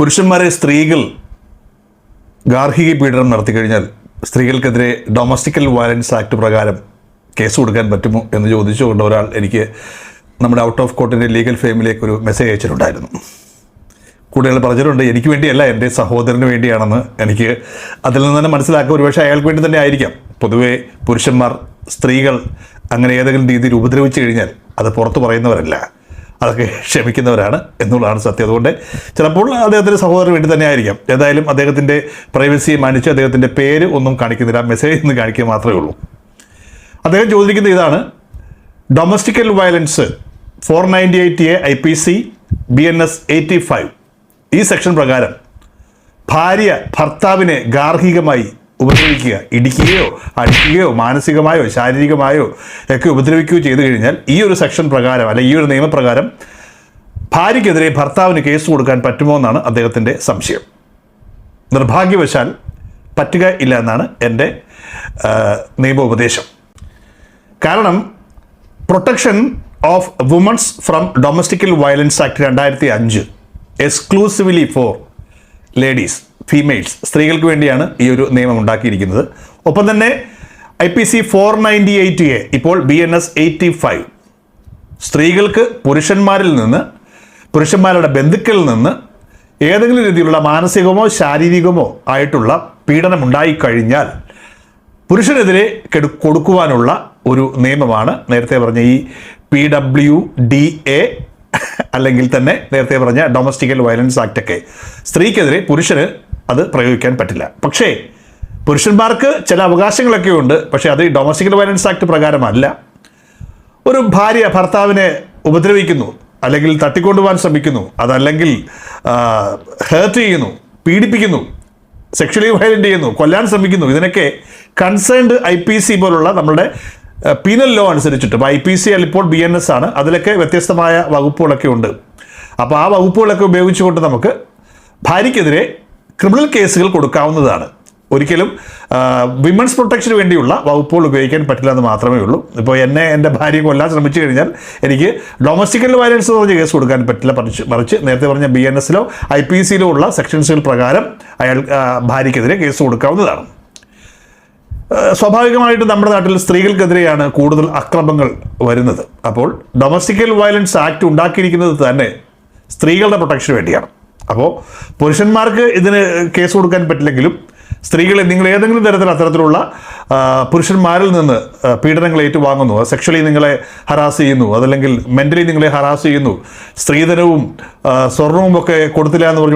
പുരുഷന്മാരെ സ്ത്രീകൾ ഗാർഹിക പീഡനം നടത്തി കഴിഞ്ഞാൽ സ്ത്രീകൾക്കെതിരെ ഡൊമസ്റ്റിക്കൽ വയലൻസ് ആക്ട് പ്രകാരം കേസ് കൊടുക്കാൻ പറ്റുമോ എന്ന് ചോദിച്ചുകൊണ്ട് ഒരാൾ എനിക്ക് നമ്മുടെ ഔട്ട് ഓഫ് കോർട്ടിന്റെ ലീഗൽ ഫെയിമിലേക്ക് ഒരു മെസ്സേജ് അയച്ചിട്ടുണ്ടായിരുന്നു. കൂടുതൽ പറഞ്ഞിട്ടുണ്ട് എനിക്ക് വേണ്ടിയല്ല എന്റെ സഹോദരന് വേണ്ടിയാണെന്ന് എനിക്ക് അതിൽ നിന്ന് തന്നെ മനസ്സിലാക്കുക ഒരുപക്ഷെ അയാൾക്ക് വേണ്ടി തന്നെ ആയിരിക്കാം. പൊതുവേ പുരുഷന്മാർ സ്ത്രീകൾ അങ്ങനെ ഏതെങ്കിലും രീതിയിൽ ഉപദ്രവിച്ചു കഴിഞ്ഞാൽ അത് പുറത്തു പറയുന്നവരല്ല. അതൊക്കെ ക്ഷമിക്കുന്നവരാണ് എന്നുള്ളതാണ് സത്യം. അതുകൊണ്ട് ചിലപ്പോൾ അദ്ദേഹത്തിന്റെ സഹോദരന് വേണ്ടി തന്നെ ആയിരിക്കാം ഏതായാലും അദ്ദേഹത്തിന്റെ പ്രൈവസിയെ മാനിച്ച് അദ്ദേഹത്തിന്റെ പേര് ഒന്നും കാണിക്കുന്നില്ല. മെസ്സേജ് ഒന്നും കാണിക്കുക മാത്രമേ ഉള്ളൂ. അദ്ദേഹം ചോദിക്കുന്ന ഇതാണ്. Domestical violence four ninety eight A I P C B N S eighty five ഈ സെക്ഷൻ പ്രകാരം ഭാര്യ ഭർത്താവിനെ ഗാർഹികമായി ഉപദ്രവിക്കുക. ഇടിക്കുകയോ അടിക്കുകയോ മാനസികമായോ ശാരീരികമായോ ഒക്കെ ഉപദ്രവിക്കുകയോ ചെയ്തു കഴിഞ്ഞാൽ ഈ ഒരു സെക്ഷൻ പ്രകാരം അല്ലെ ഈ ഒരു നിയമപ്രകാരം ഭാര്യയ്ക്കെതിരെ ഭർത്താവിന് കേസ് കൊടുക്കാൻ പറ്റുമോ എന്നാണ് അദ്ദേഹത്തിന്റെ സംശയം. നിർഭാഗ്യവശാൽ പറ്റുക ഇല്ല എന്നാണ് എന്റെ നിയമോപദേശം. കാരണം protection of womens from domestical violence act രണ്ടായിരത്തി അഞ്ച് എക്സ്ക്ലൂസീവ്ലി ഫോർ ലേഡീസ് ഫീമെയിൽസ് സ്ത്രീകൾക്ക് വേണ്ടിയാണ് ഈ ഒരു നിയമം ഉണ്ടാക്കിയിരിക്കുന്നത്. ഒപ്പം തന്നെ I P C four ninety eight A ഇപ്പോൾ B N S eighty five സ്ത്രീകൾക്ക് പുരുഷന്മാരിൽ നിന്ന് പുരുഷന്മാരുടെ ബന്ധുക്കളിൽ നിന്ന് ഏതെങ്കിലും രീതിയിലുള്ള മാനസികമോ ശാരീരികമോ ആയിട്ടുള്ള പീഡനം ഉണ്ടായിക്കഴിഞ്ഞാൽ പുരുഷനെതിരെ കെടു കൊടുക്കുവാനുള്ള ഒരു നിയമമാണ്. നേരത്തെ പറഞ്ഞ ഈ പി ഡബ്ല്യു ഡി എ അല്ലെങ്കിൽ തന്നെ നേരത്തെ പറഞ്ഞ ഡൊമസ്റ്റിക്കൽ വയലൻസ് ആക്റ്റൊക്കെ സ്ത്രീക്കെതിരെ പുരുഷന് അത് പ്രയോഗിക്കാൻ പറ്റില്ല. പക്ഷേ പുരുഷന്മാർക്ക് ചില അവകാശങ്ങളൊക്കെ ഉണ്ട്. പക്ഷേ അത് ഈ ഡൊമസ്റ്റിക് വയലൻസ് ആക്ട് പ്രകാരമല്ല. ഒരു ഭാര്യ ഭർത്താവിനെ ഉപദ്രവിക്കുന്നു അല്ലെങ്കിൽ തട്ടിക്കൊണ്ടുപോകാൻ ശ്രമിക്കുന്നു അതല്ലെങ്കിൽ ഹേർട്ട് ചെയ്യുന്നു പീഡിപ്പിക്കുന്നു സെക്ഷലി വയലന്റ് ചെയ്യുന്നു കൊല്ലാൻ ശ്രമിക്കുന്നു ഇതിനൊക്കെ കൺസേൺഡ് ഐ പി സി പോലുള്ള നമ്മുടെ പീനൽ ലോ അനുസരിച്ചിട്ട് ഐ പി സി അല്ല ഇപ്പോൾ ബി എൻ എസ് ആണ്. അതിലൊക്കെ വ്യത്യസ്തമായ വകുപ്പുകളൊക്കെ ഉണ്ട്. അപ്പോൾ ആ വകുപ്പുകളൊക്കെ ഉപയോഗിച്ചുകൊണ്ട് നമുക്ക് ഭാര്യയ്ക്കെതിരെ ക്രിമിനൽ കേസുകൾ കൊടുക്കാവുന്നതാണ്. ഒരിക്കലും വിമൻസ് പ്രൊട്ടക്ഷന് വേണ്ടിയുള്ള വകുപ്പുകൾ ഉപയോഗിക്കാൻ പറ്റില്ല എന്ന് മാത്രമേ ഉള്ളൂ. ഇപ്പോൾ എന്നെ എന്റെ ഭാര്യ കൊല്ലാൻ ശ്രമിച്ചു കഴിഞ്ഞാൽ എനിക്ക് ഡൊമസ്റ്റിക്കൽ വയലൻസ് എന്ന് പറഞ്ഞ കേസ് കൊടുക്കാൻ പറ്റില്ല മറിച്ച് മറിച്ച് നേരത്തെ പറഞ്ഞ ബി എൻ എസിലോ ഐ പി സിയിലോ ഉള്ള സെക്ഷൻസുകൾ പ്രകാരം അയാൾ ഭാര്യയ്ക്കെതിരെ കേസ് കൊടുക്കാവുന്നതാണ്. സ്വാഭാവികമായിട്ടും നമ്മുടെ നാട്ടിൽ സ്ത്രീകൾക്കെതിരെയാണ് കൂടുതൽ അക്രമങ്ങൾ വരുന്നത്. അപ്പോൾ ഡൊമസ്റ്റിക്കൽ വയലൻസ് ആക്ട് ഉണ്ടാക്കിയിരിക്കുന്നത് തന്നെ സ്ത്രീകളുടെ പ്രൊട്ടക്ഷന് വേണ്ടിയാണ്. അപ്പോൾ പുരുഷന്മാർക്ക് ഇതിന് കേസ് കൊടുക്കാൻ പറ്റില്ലെങ്കിലും സ്ത്രീകളെ നിങ്ങൾ ഏതെങ്കിലും തരത്തിൽ അത്തരത്തിലുള്ള പുരുഷന്മാരിൽ നിന്ന് പീഡനങ്ങൾ ഏറ്റുവാങ്ങുന്നു. സെക്ഷലി നിങ്ങളെ ഹറാസ് ചെയ്യുന്നു. അതല്ലെങ്കിൽ മെന്റലി നിങ്ങളെ ഹറാസ് ചെയ്യുന്നു. സ്ത്രീധനവും സ്വർണവും ഒക്കെ കൊടുത്തില്ല എന്ന് പറഞ്ഞു